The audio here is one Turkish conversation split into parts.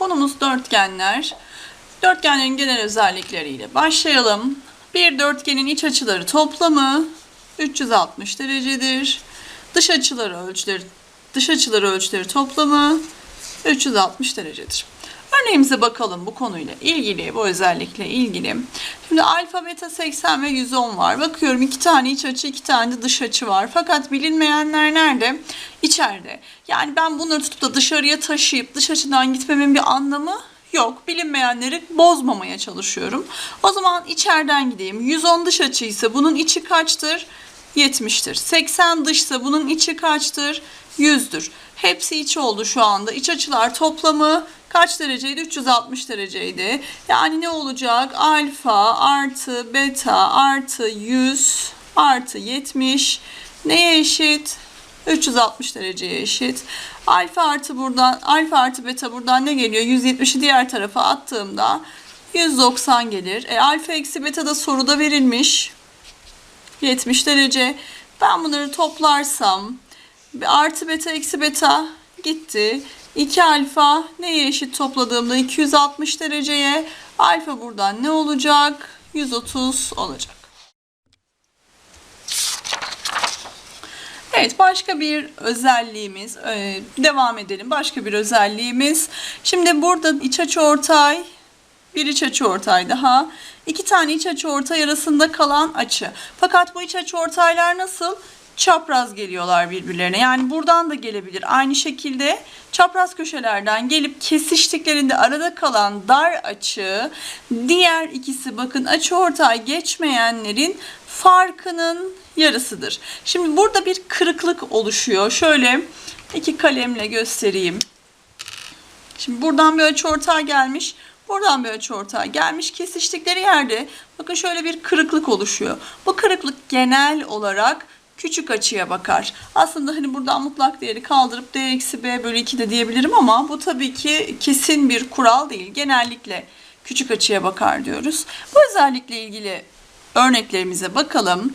Konumuz dörtgenler. Dörtgenlerin genel özellikleriyle başlayalım. Bir dörtgenin iç açıları toplamı 360 derecedir. Dış açıları ölçüleri dış açıları ölçüleri toplamı 360 derecedir. Örneğimize bakalım bu konuyla ilgili, bu özellikle ilgili. Şimdi alfa, beta 80 ve 110 var. Bakıyorum iki tane iç açı, iki tane de dış açı var. Fakat bilinmeyenler nerede? İçeride. Yani ben bunları tutup da dışarıya taşıyıp dış açıdan gitmemin bir anlamı yok. Bilinmeyenleri bozmamaya çalışıyorum. O zaman içeriden gideyim. 110 dış açı bunun içi kaçtır? 70'tir. 80 dışsa bunun içi kaçtır? 100'dür. Hepsi iç oldu şu anda. İç açılar toplamı kaç dereceydi? 360 dereceydi. Yani ne olacak? Alfa artı beta artı 100 artı 70 neye eşit? 360 dereceye eşit. Alfa artı buradan, alfa artı beta buradan ne geliyor? 170'i diğer tarafa attığımda 190 gelir. E, alfa eksi beta da soruda verilmiş. 70 derece. Ben bunları toplarsam artı beta eksi beta gitti. 2 alfa neye eşit topladığımda 260 dereceye alfa buradan ne olacak? 130 olacak. Evet başka bir özelliğimiz e, devam edelim. Başka bir özelliğimiz. Şimdi burada iç açı ortay bir iç açı ortay daha. iki tane iç açı ortay arasında kalan açı. Fakat bu iç açı ortaylar nasıl? Çapraz geliyorlar birbirlerine. Yani buradan da gelebilir. Aynı şekilde çapraz köşelerden gelip kesiştiklerinde arada kalan dar açı diğer ikisi bakın açı ortay geçmeyenlerin farkının yarısıdır. Şimdi burada bir kırıklık oluşuyor. Şöyle iki kalemle göstereyim. Şimdi buradan bir açıortay gelmiş. Buradan bir açıortay gelmiş. Kesiştikleri yerde bakın şöyle bir kırıklık oluşuyor. Bu kırıklık genel olarak küçük açıya bakar. Aslında hani buradan mutlak değeri kaldırıp d eksi b bölü 2 de diyebilirim ama bu tabii ki kesin bir kural değil. Genellikle küçük açıya bakar diyoruz. Bu özellikle ilgili örneklerimize bakalım.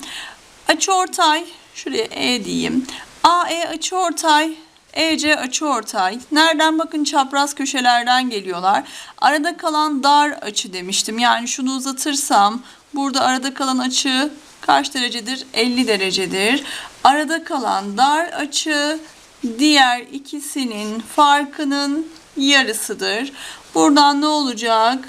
Açıortay, şuraya E diyeyim. AE açıortay EC açıortay. Nereden bakın çapraz köşelerden geliyorlar. Arada kalan dar açı demiştim. Yani şunu uzatırsam burada arada kalan açı kaç derecedir? 50 derecedir. Arada kalan dar açı diğer ikisinin farkının yarısıdır. Buradan ne olacak?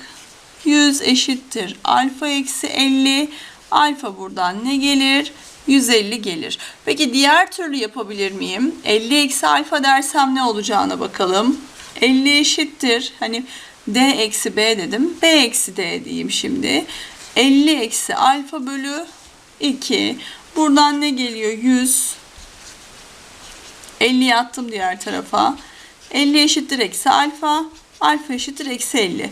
100 eşittir. Alfa eksi 50. Alfa buradan ne gelir? 150 gelir. Peki diğer türlü yapabilir miyim? 50 eksi alfa dersem ne olacağına bakalım. 50 eşittir. Hani d eksi b dedim. b eksi d diyeyim şimdi. 50 eksi alfa bölü 2. Buradan ne geliyor? 100. 50'yi attım diğer tarafa. 50 eşittir eksi alfa. Alfa eşittir eksi 50.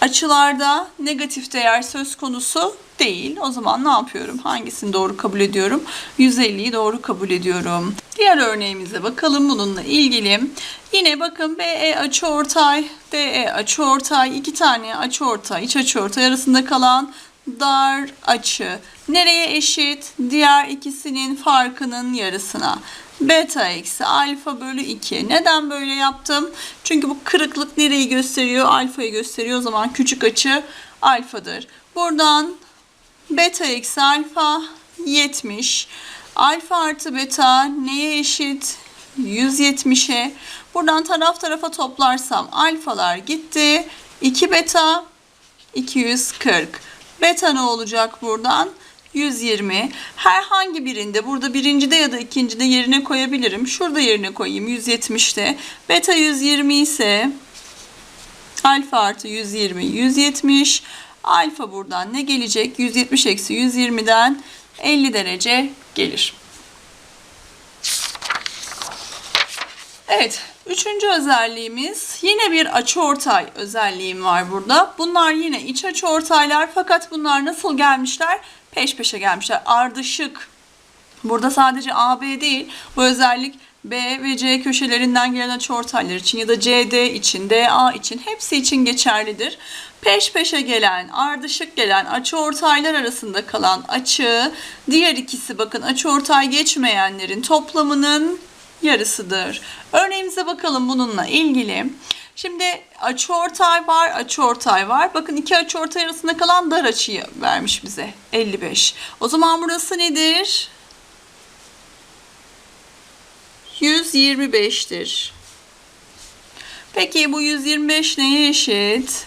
Açılarda negatif değer söz konusu değil. O zaman ne yapıyorum? Hangisini doğru kabul ediyorum? 150'yi doğru kabul ediyorum. Diğer örneğimize bakalım bununla ilgili. Yine bakın BE açıortay, DE açıortay, iki tane açıortay, iç açıortay arasında kalan dar açı. Nereye eşit? Diğer ikisinin farkının yarısına. Beta eksi alfa bölü 2. Neden böyle yaptım? Çünkü bu kırıklık nereyi gösteriyor? Alfayı gösteriyor. O zaman küçük açı alfadır. Buradan beta eksi alfa 70. Alfa artı beta neye eşit? 170'e. Buradan taraf tarafa toplarsam alfalar gitti. 2 beta 240. Beta ne olacak buradan? 120. Herhangi birinde burada birincide ya da ikincide yerine koyabilirim. Şurada yerine koyayım 170'te. Beta 120 ise alfa artı 120 170. Alfa buradan ne gelecek? 170 eksi 120'den 50 derece gelir. Evet, üçüncü özelliğimiz yine bir açıortay özelliğim var burada. Bunlar yine iç açıortaylar fakat bunlar nasıl gelmişler? Peş peşe gelmişler. Ardışık. Burada sadece AB değil, bu özellik B ve C köşelerinden gelen açıortaylar için ya da CD için, DA için hepsi için geçerlidir. Peş peşe gelen, ardışık gelen açıortaylar arasında kalan açı, diğer ikisi bakın açıortay geçmeyenlerin toplamının yarısıdır. Örneğimize bakalım bununla ilgili. Şimdi açıortay var, açıortay var. Bakın iki açıortay arasında kalan dar açıyı vermiş bize. 55. O zaman burası nedir? 125'tir. Peki bu 125 neye eşit?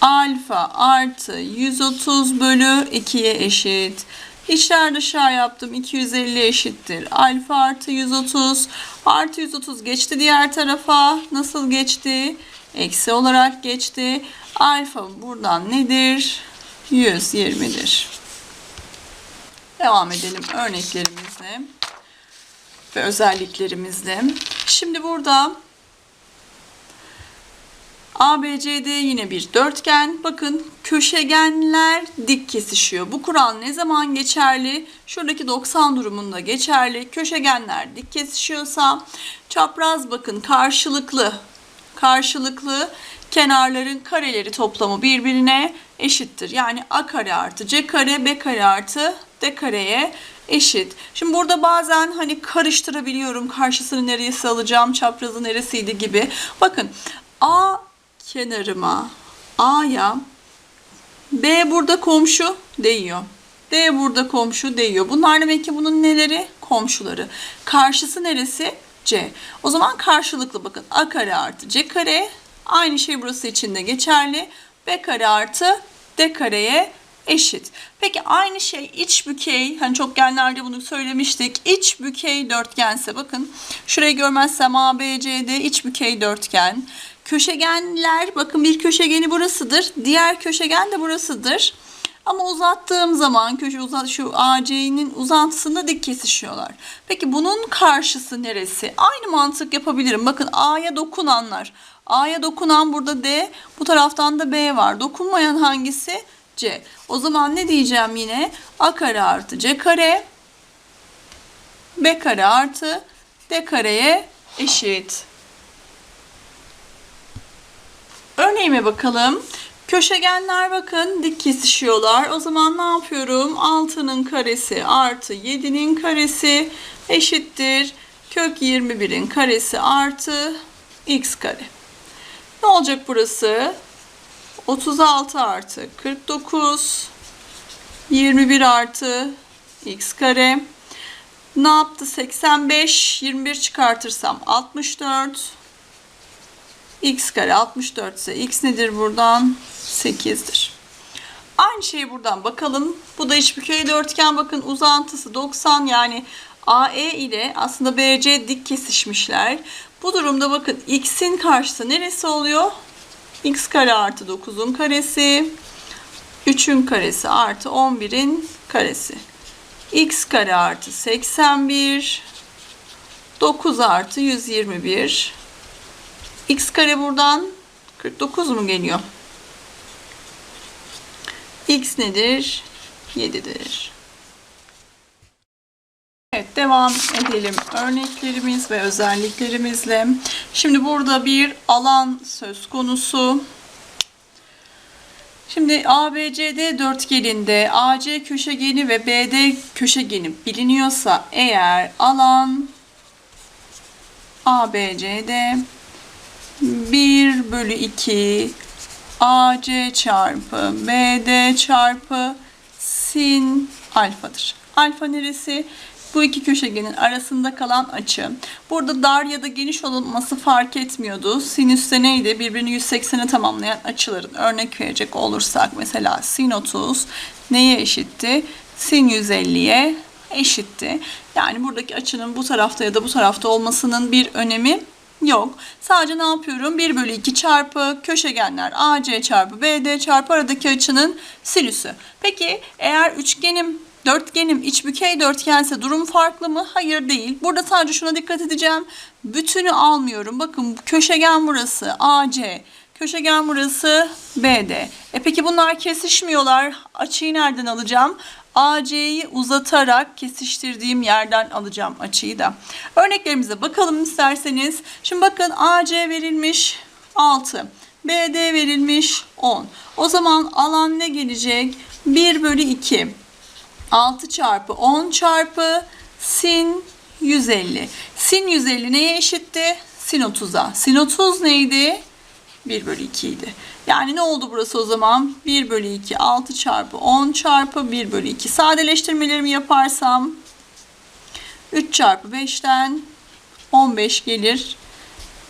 Alfa artı 130 bölü 2'ye eşit. İçler dışarı yaptım. 250 eşittir. Alfa artı 130. Artı 130 geçti diğer tarafa. Nasıl geçti? Eksi olarak geçti. Alfa buradan nedir? 120'dir. Devam edelim örneklerimizle ve özelliklerimizle. Şimdi burada ABCD yine bir dörtgen. Bakın köşegenler dik kesişiyor. Bu kural ne zaman geçerli? Şuradaki 90 durumunda geçerli. Köşegenler dik kesişiyorsa çapraz bakın karşılıklı karşılıklı kenarların kareleri toplamı birbirine eşittir. Yani a kare artı c kare b kare artı d kareye eşit. Şimdi burada bazen hani karıştırabiliyorum. Karşısını neresi alacağım, çaprazı neresiydi gibi. Bakın a kenarıma A'ya B burada komşu değiyor. D burada komşu değiyor. Bunlar demek ki bunun neleri? Komşuları. Karşısı neresi? C. O zaman karşılıklı bakın. A kare artı C kare. Aynı şey burası için de geçerli. B kare artı D kareye eşit. Peki aynı şey iç bükey, hani çokgenlerde bunu söylemiştik. İç bükey dörtgense bakın şurayı görmezsem ABCD iç bükey dörtgen. Köşegenler bakın bir köşegeni burasıdır. Diğer köşegen de burasıdır. Ama uzattığım zaman köşe uzat şu AC'nin uzantısında dik kesişiyorlar. Peki bunun karşısı neresi? Aynı mantık yapabilirim. Bakın A'ya dokunanlar. A'ya dokunan burada D, bu taraftan da B var. Dokunmayan hangisi? C. O zaman ne diyeceğim yine? A kare artı C kare B kare artı D kareye eşit. Örneğime bakalım. Köşegenler bakın dik kesişiyorlar. O zaman ne yapıyorum? 6'nın karesi artı 7'nin karesi eşittir. Kök 21'in karesi artı x kare. Ne olacak burası? 36 artı 49 21 artı x kare. Ne yaptı? 85 21 çıkartırsam 64 x kare 64 ise x nedir buradan? 8'dir. Aynı şeyi buradan bakalım. Bu da içbükey dörtgen. Bakın uzantısı 90 yani AE ile aslında BC dik kesişmişler. Bu durumda bakın x'in karşısı neresi oluyor? x kare artı 9'un karesi. 3'ün karesi artı 11'in karesi. x kare artı 81. 9 artı 121. x kare buradan 49 mu geliyor? x nedir? 7'dir. Evet devam edelim örneklerimiz ve özelliklerimizle. Şimdi burada bir alan söz konusu. Şimdi ABCD dörtgeninde AC köşegeni ve BD köşegeni biliniyorsa eğer alan ABCD 1 bölü 2 AC çarpı BD çarpı sin alfadır. Alfa neresi? Bu iki köşegenin arasında kalan açı. Burada dar ya da geniş olması fark etmiyordu. Sinüste neydi? Birbirini 180'e tamamlayan açıların örnek verecek olursak mesela sin 30 neye eşitti? Sin 150'ye eşitti. Yani buradaki açının bu tarafta ya da bu tarafta olmasının bir önemi Yok. Sadece ne yapıyorum? 1 bölü 2 çarpı köşegenler AC çarpı BD çarpı aradaki açının sinüsü. Peki eğer üçgenim dörtgenim iç bükey dörtgense durum farklı mı? Hayır değil. Burada sadece şuna dikkat edeceğim. Bütünü almıyorum. Bakın köşegen burası AC. Köşegen burası BD. E peki bunlar kesişmiyorlar. Açıyı nereden alacağım? AC'yi uzatarak kesiştirdiğim yerden alacağım açıyı da. Örneklerimize bakalım isterseniz. Şimdi bakın AC verilmiş 6. BD verilmiş 10. O zaman alan ne gelecek? 1 bölü 2. 6 çarpı 10 çarpı sin 150. Sin 150 neye eşitti? sin 30'a. Sin 30 neydi? 1 bölü 2 idi. Yani ne oldu burası o zaman? 1 bölü 2 6 çarpı 10 çarpı 1 bölü 2. Sadeleştirmelerimi yaparsam 3 çarpı 5'ten 15 gelir.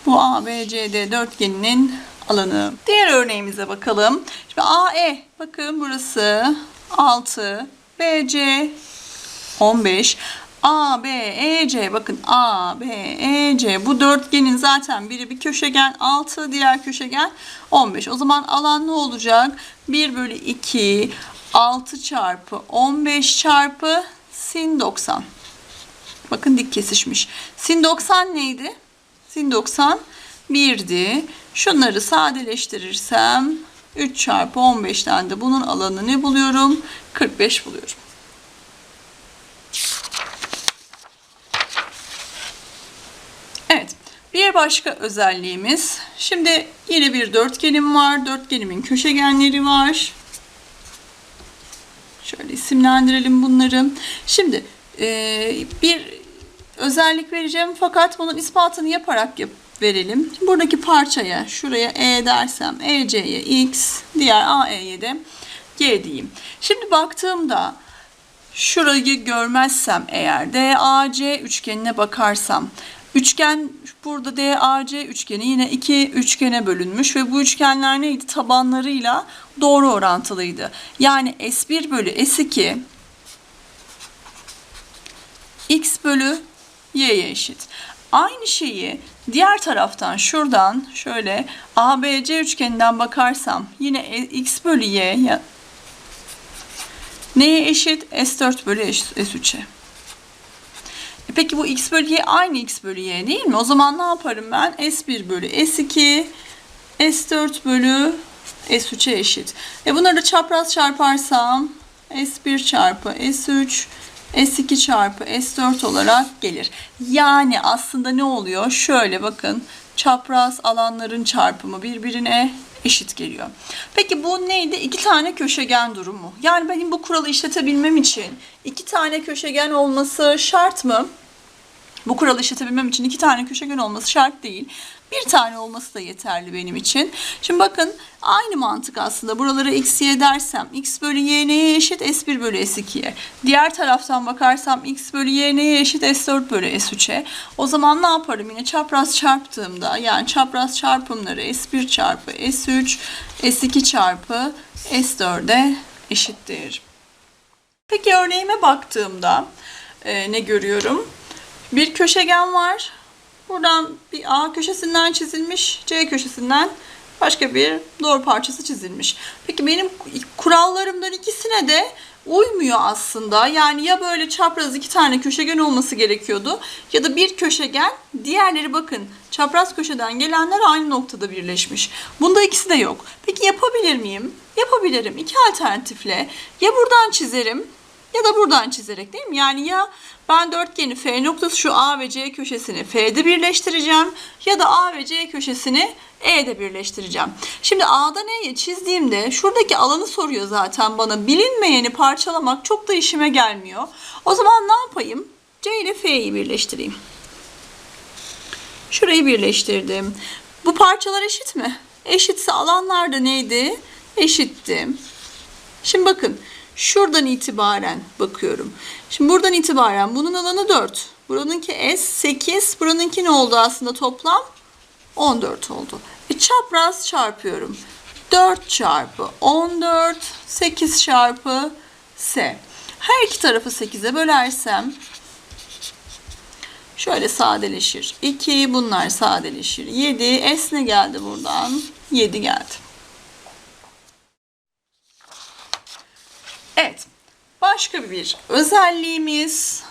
Bu ABCD dörtgeninin alanı. Diğer örneğimize bakalım. Şimdi AE bakın burası 6 BC 15 A, B, E, C bakın A, B, E, C bu dörtgenin zaten biri bir köşegen 6 diğer köşegen 15. O zaman alan ne olacak? 1 bölü 2 6 çarpı 15 çarpı sin 90. Bakın dik kesişmiş. Sin 90 neydi? Sin 90 1'di. Şunları sadeleştirirsem 3 çarpı 15'ten de bunun alanı ne buluyorum? 45 buluyorum. Evet. Bir başka özelliğimiz. Şimdi yine bir dörtgenim var. Dörtgenimin köşegenleri var. Şöyle isimlendirelim bunları. Şimdi e, bir özellik vereceğim fakat bunun ispatını yaparak yap verelim. Buradaki parçaya şuraya E dersem EC'ye X, diğer AE'ye de Y diyeyim. Şimdi baktığımda şurayı görmezsem eğer DAC üçgenine bakarsam üçgen burada DAC üçgeni yine iki üçgene bölünmüş ve bu üçgenler neydi? Tabanlarıyla doğru orantılıydı. Yani S1 bölü S2 x bölü y'ye eşit. Aynı şeyi diğer taraftan şuradan şöyle ABC üçgeninden bakarsam yine e- x bölü y neye eşit? S4 bölü S3'e. E Peki bu x bölü y aynı x bölü y değil mi? O zaman ne yaparım ben? S1 bölü S2 S4 bölü S3'e eşit. E bunları da çapraz çarparsam S1 çarpı S3 S2 çarpı S4 olarak gelir. Yani aslında ne oluyor? Şöyle bakın çapraz alanların çarpımı birbirine eşit geliyor. Peki bu neydi? İki tane köşegen durumu. Yani benim bu kuralı işletebilmem için iki tane köşegen olması şart mı? Bu kuralı işletebilmem için iki tane köşegen olması şart değil. Bir tane olması da yeterli benim için. Şimdi bakın aynı mantık aslında. Buralara x, y dersem x bölü y neye eşit? S1 bölü S2'ye. Diğer taraftan bakarsam x bölü y neye eşit? S4 bölü S3'e. O zaman ne yaparım? Yine çapraz çarptığımda yani çapraz çarpımları S1 çarpı S3, S2 çarpı S4'e eşittir. Peki örneğime baktığımda e, ne görüyorum? Bir köşegen var. Buradan bir A köşesinden çizilmiş, C köşesinden başka bir doğru parçası çizilmiş. Peki benim kurallarımdan ikisine de uymuyor aslında. Yani ya böyle çapraz iki tane köşegen olması gerekiyordu ya da bir köşegen, diğerleri bakın çapraz köşeden gelenler aynı noktada birleşmiş. Bunda ikisi de yok. Peki yapabilir miyim? Yapabilirim. İki alternatifle. Ya buradan çizerim ya da buradan çizerek değil mi? Yani ya ben dörtgeni F noktası şu A ve C köşesini F'de birleştireceğim ya da A ve C köşesini E'de birleştireceğim. Şimdi A'da E'ye çizdiğimde şuradaki alanı soruyor zaten bana. Bilinmeyeni parçalamak çok da işime gelmiyor. O zaman ne yapayım? C ile F'yi birleştireyim. Şurayı birleştirdim. Bu parçalar eşit mi? Eşitse alanlar da neydi? Eşitti. Şimdi bakın şuradan itibaren bakıyorum. Şimdi buradan itibaren bunun alanı 4. Buranınki S 8. Buranınki ne oldu aslında toplam? 14 oldu. E çapraz çarpıyorum. 4 çarpı 14 8 çarpı S. Her iki tarafı 8'e bölersem şöyle sadeleşir. 2 bunlar sadeleşir. 7 S ne geldi buradan? 7 geldi. Evet. Başka bir özelliğimiz.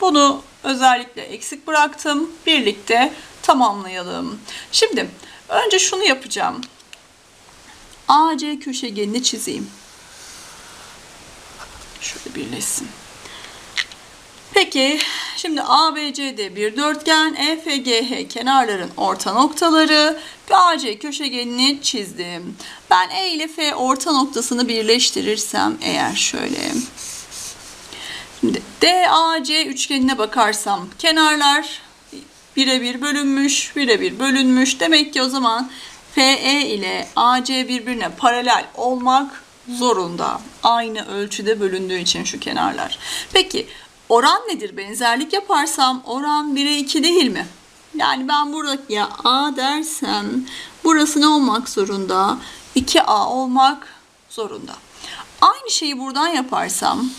Bunu özellikle eksik bıraktım. Birlikte tamamlayalım. Şimdi önce şunu yapacağım. AC köşegenini çizeyim. Şöyle birleşsin. Peki şimdi ABCD bir dörtgen, EFGH kenarların orta noktaları ve AC köşegenini çizdim. Ben E ile F orta noktasını birleştirirsem eğer şöyle. Şimdi DAC üçgenine bakarsam kenarlar birebir bölünmüş, birebir bölünmüş. Demek ki o zaman FE ile AC birbirine paralel olmak zorunda. Aynı ölçüde bölündüğü için şu kenarlar. Peki oran nedir? Benzerlik yaparsam oran 1'e 2 değil mi? Yani ben buradaki A dersem burası ne olmak zorunda? 2A olmak zorunda. Aynı şeyi buradan yaparsam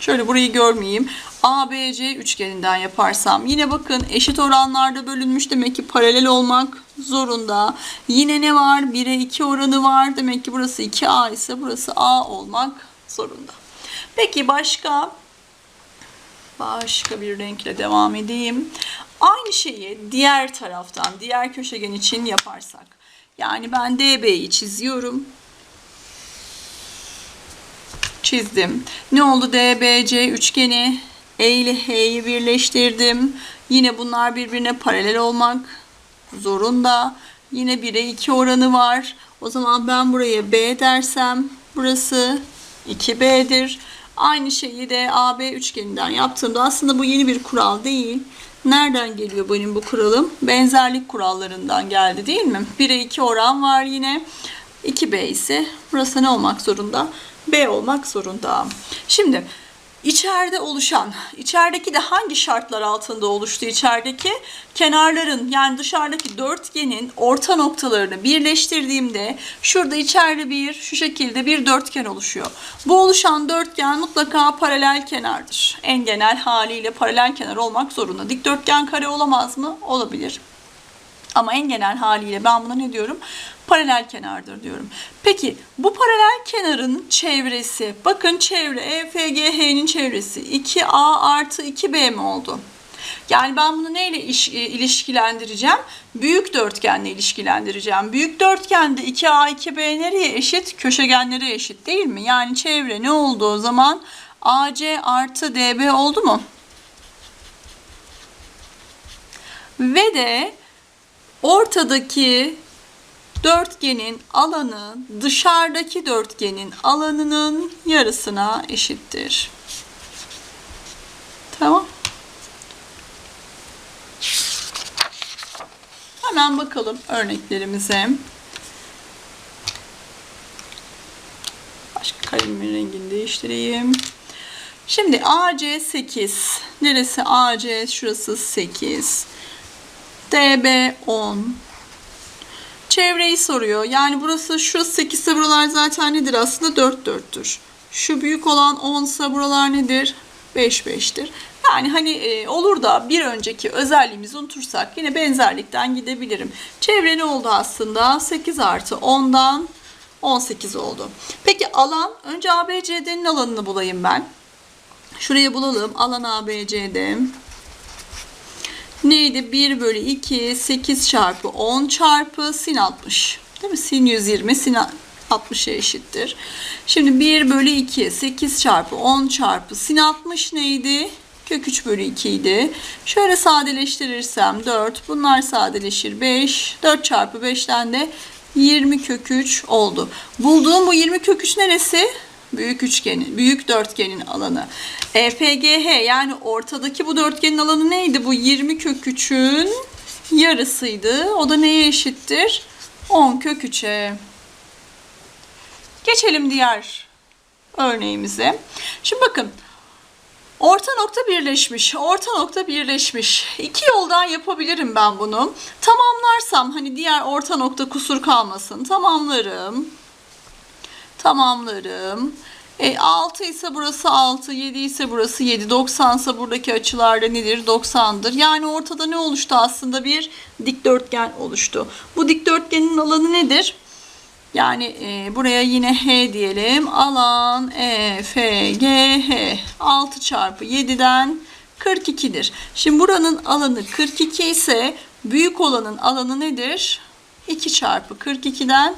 Şöyle burayı görmeyeyim. ABC üçgeninden yaparsam yine bakın eşit oranlarda bölünmüş demek ki paralel olmak zorunda. Yine ne var? 1'e 2 oranı var. Demek ki burası 2A ise burası A olmak zorunda. Peki başka başka bir renkle devam edeyim. Aynı şeyi diğer taraftan, diğer köşegen için yaparsak. Yani ben DB'yi çiziyorum çizdim. Ne oldu? DBC üçgeni E ile H'yi birleştirdim. Yine bunlar birbirine paralel olmak zorunda. Yine 1'e 2 oranı var. O zaman ben buraya B dersem burası 2B'dir. Aynı şeyi de AB üçgeninden yaptığımda aslında bu yeni bir kural değil. Nereden geliyor benim bu kuralım? Benzerlik kurallarından geldi değil mi? 1'e 2 oran var yine. 2B ise burası ne olmak zorunda? B olmak zorunda. Şimdi içeride oluşan, içerideki de hangi şartlar altında oluştu içerideki? Kenarların yani dışarıdaki dörtgenin orta noktalarını birleştirdiğimde şurada içeride bir şu şekilde bir dörtgen oluşuyor. Bu oluşan dörtgen mutlaka paralel kenardır. En genel haliyle paralel kenar olmak zorunda. Dikdörtgen kare olamaz mı? Olabilir. Ama en genel haliyle ben buna ne diyorum? Paralel kenardır diyorum. Peki bu paralel kenarın çevresi, bakın çevre EFGH'nin çevresi 2A artı 2B mi oldu? Yani ben bunu neyle iş, e, ilişkilendireceğim? Büyük dörtgenle ilişkilendireceğim. Büyük dörtgende 2A 2B nereye eşit? Köşegenlere eşit değil mi? Yani çevre ne oldu o zaman? AC artı DB oldu mu? Ve de ortadaki dörtgenin alanı dışarıdaki dörtgenin alanının yarısına eşittir. Tamam. Hemen bakalım örneklerimize. Başka kalemimin rengini değiştireyim. Şimdi AC 8. Neresi AC? Şurası 8. DB 10. Çevreyi soruyor. Yani burası şu 8 ise zaten nedir aslında? 4 4'tür. Şu büyük olan 10 ise buralar nedir? 5 5'tir. Yani hani e, olur da bir önceki özelliğimizi unutursak yine benzerlikten gidebilirim. Çevre ne oldu aslında? 8 artı 10'dan 18 oldu. Peki alan, önce ABCD'nin alanını bulayım ben. Şuraya bulalım. Alan ABCD. Neydi? 1 bölü 2, 8 çarpı 10 çarpı sin 60. Değil mi? Sin 120, sin 60'a eşittir. Şimdi 1 bölü 2, 8 çarpı 10 çarpı sin 60 neydi? Kök 3 bölü 2 idi. Şöyle sadeleştirirsem 4. Bunlar sadeleşir 5. 4 çarpı 5'ten de 20 kök 3 oldu. Bulduğum bu 20 kök 3 neresi? Büyük üçgenin, büyük dörtgenin alanı. EFGH yani ortadaki bu dörtgenin alanı neydi? Bu 20 kök 3'ün yarısıydı. O da neye eşittir? 10 kök 3'e. Geçelim diğer örneğimize. Şimdi bakın. Orta nokta birleşmiş. Orta nokta birleşmiş. İki yoldan yapabilirim ben bunu. Tamamlarsam hani diğer orta nokta kusur kalmasın. Tamamlarım tamamlarım. E, 6 ise burası 6, 7 ise burası 7, 90 ise buradaki açılarda nedir? 90'dır. Yani ortada ne oluştu aslında? Bir dikdörtgen oluştu. Bu dikdörtgenin alanı nedir? Yani e, buraya yine H diyelim. Alan E, F, G, H. 6 çarpı 7'den 42'dir. Şimdi buranın alanı 42 ise büyük olanın alanı nedir? 2 çarpı 42'den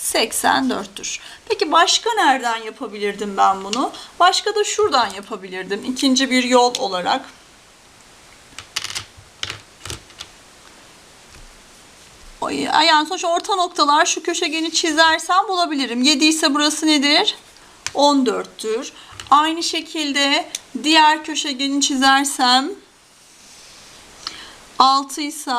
84'tür. Peki başka nereden yapabilirdim ben bunu? Başka da şuradan yapabilirdim. İkinci bir yol olarak. Yani sonuç orta noktalar şu köşegeni çizersem bulabilirim. 7 ise burası nedir? 14'tür. Aynı şekilde diğer köşegeni çizersem 6 ise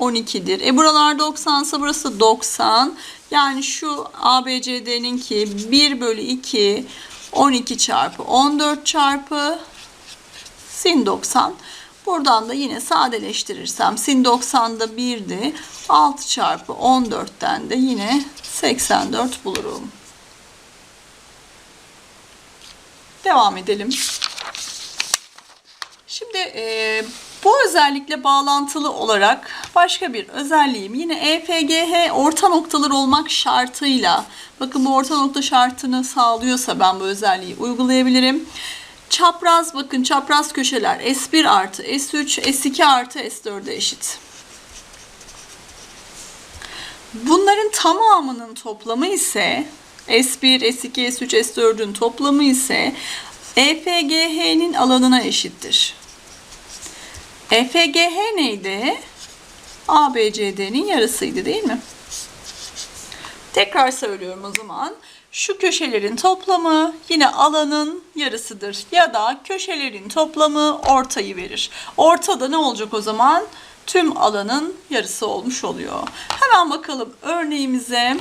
12'dir. E buralar 90 ise burası 90. Yani şu ABCD'nin ki 1 bölü 2 12 çarpı 14 çarpı sin 90. Buradan da yine sadeleştirirsem sin 90'da 1'di. 6 çarpı 14'ten de yine 84 bulurum. Devam edelim. Şimdi e, bu özellikle bağlantılı olarak başka bir özelliğim yine EFGH orta noktalar olmak şartıyla bakın bu orta nokta şartını sağlıyorsa ben bu özelliği uygulayabilirim. Çapraz bakın çapraz köşeler S1 artı S3 S2 artı S4'e eşit. Bunların tamamının toplamı ise S1, S2, S3, S4'ün toplamı ise EFGH'nin alanına eşittir. EFGH neydi? ABCD'nin yarısıydı değil mi? Tekrar söylüyorum o zaman. Şu köşelerin toplamı yine alanın yarısıdır. Ya da köşelerin toplamı ortayı verir. Ortada ne olacak o zaman? Tüm alanın yarısı olmuş oluyor. Hemen bakalım örneğimize.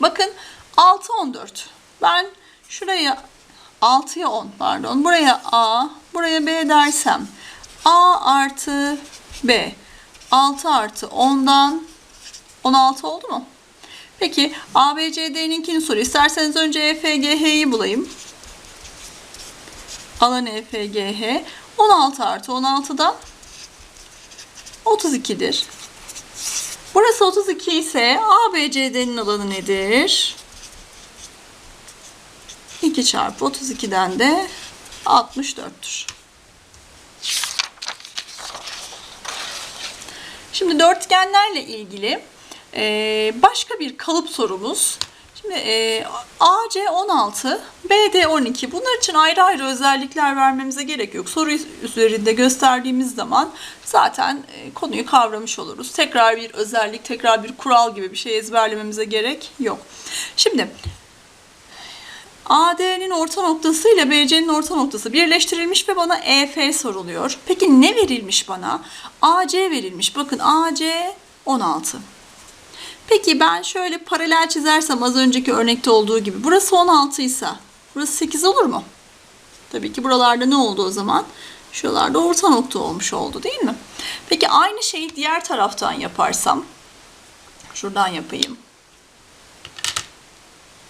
Bakın 6 14. Ben şuraya 6'ya 10 pardon. Buraya A, buraya B dersem A artı B 6 artı 10'dan 16 oldu mu? Peki ABCD'ninkini soruyor. İsterseniz önce EFGH'yi bulayım. Alan EFGH 16 artı 16'dan 32'dir. Burası 32 ise ABCD'nin alanı nedir? 2 çarpı 32'den de 64'tür. Şimdi dörtgenlerle ilgili e, başka bir kalıp sorumuz. Şimdi e, AC 16, BD 12. Bunlar için ayrı ayrı özellikler vermemize gerek yok. Soru üzerinde gösterdiğimiz zaman zaten e, konuyu kavramış oluruz. Tekrar bir özellik, tekrar bir kural gibi bir şey ezberlememize gerek yok. Şimdi AD'nin orta noktası ile BC'nin orta noktası birleştirilmiş ve bana EF soruluyor. Peki ne verilmiş bana? AC verilmiş. Bakın AC 16. Peki ben şöyle paralel çizersem az önceki örnekte olduğu gibi burası 16 ise burası 8 olur mu? Tabii ki buralarda ne oldu o zaman? Şuralarda orta nokta olmuş oldu değil mi? Peki aynı şeyi diğer taraftan yaparsam şuradan yapayım.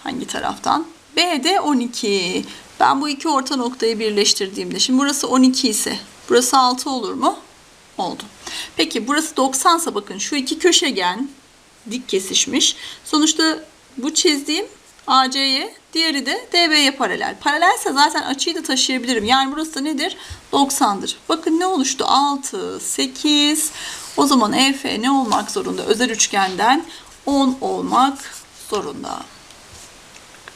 Hangi taraftan? BD 12. Ben bu iki orta noktayı birleştirdiğimde şimdi burası 12 ise burası 6 olur mu? Oldu. Peki burası 90 ise bakın şu iki köşegen dik kesişmiş. Sonuçta bu çizdiğim AC'ye, diğeri de DB'ye paralel. Paralelse zaten açıyı da taşıyabilirim. Yani burası da nedir? 90'dır. Bakın ne oluştu? 6, 8. O zaman EF ne olmak zorunda? Özel üçgenden 10 olmak zorunda.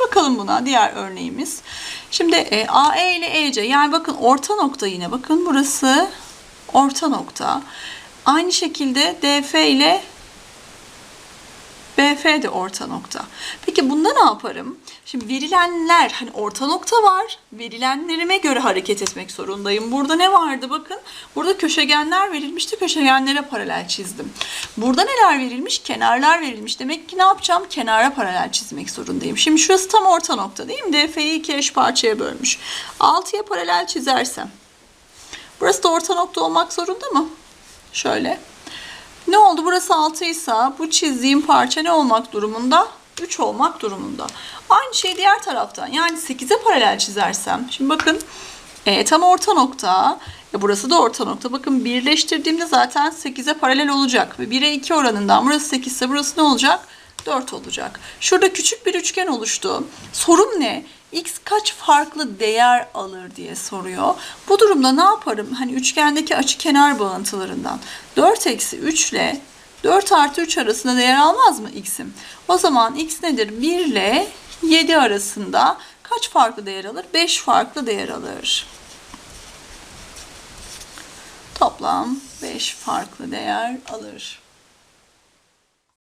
Bakalım buna diğer örneğimiz. Şimdi e, AE ile EC yani bakın orta nokta yine bakın burası orta nokta. Aynı şekilde DF ile BF de orta nokta. Peki bunda ne yaparım? Şimdi verilenler hani orta nokta var. Verilenlerime göre hareket etmek zorundayım. Burada ne vardı bakın. Burada köşegenler verilmişti. Köşegenlere paralel çizdim. Burada neler verilmiş? Kenarlar verilmiş. Demek ki ne yapacağım? Kenara paralel çizmek zorundayım. Şimdi şurası tam orta nokta değil mi? DF'yi iki eş parçaya bölmüş. 6'ya paralel çizersem. Burası da orta nokta olmak zorunda mı? Şöyle. Ne oldu? Burası 6 ise bu çizdiğim parça ne olmak durumunda? 3 olmak durumunda. Aynı şey diğer taraftan. Yani 8'e paralel çizersem. Şimdi bakın e, tam orta nokta. E, burası da orta nokta. Bakın birleştirdiğimde zaten 8'e paralel olacak. Ve 1'e 2 oranından burası 8 ise burası ne olacak? 4 olacak. Şurada küçük bir üçgen oluştu. Sorum ne? X kaç farklı değer alır diye soruyor. Bu durumda ne yaparım? Hani üçgendeki açı kenar bağıntılarından 4 eksi 3 ile 4 artı 3 arasında değer almaz mı x'im? O zaman x nedir? 1 ile 7 arasında kaç farklı değer alır? 5 farklı değer alır. Toplam 5 farklı değer alır.